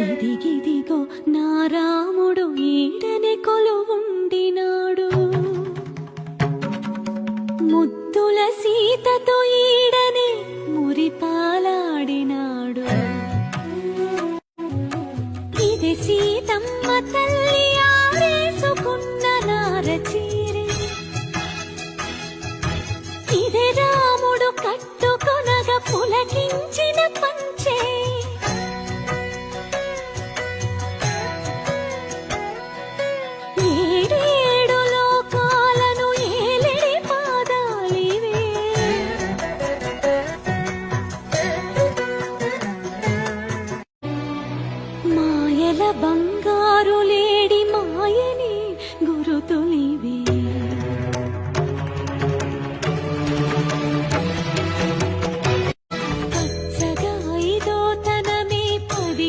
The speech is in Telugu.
ఇదిగిదిగో నా రాముడు ఈడనే కొలువుండినాడు. ముద్దుల సీతతో ఈడనే మురిపాలాడినాడు. ఇది సీతమ్మ తల్లి ఆరేసుకున్న నారచీరే. ఇదే బంగారు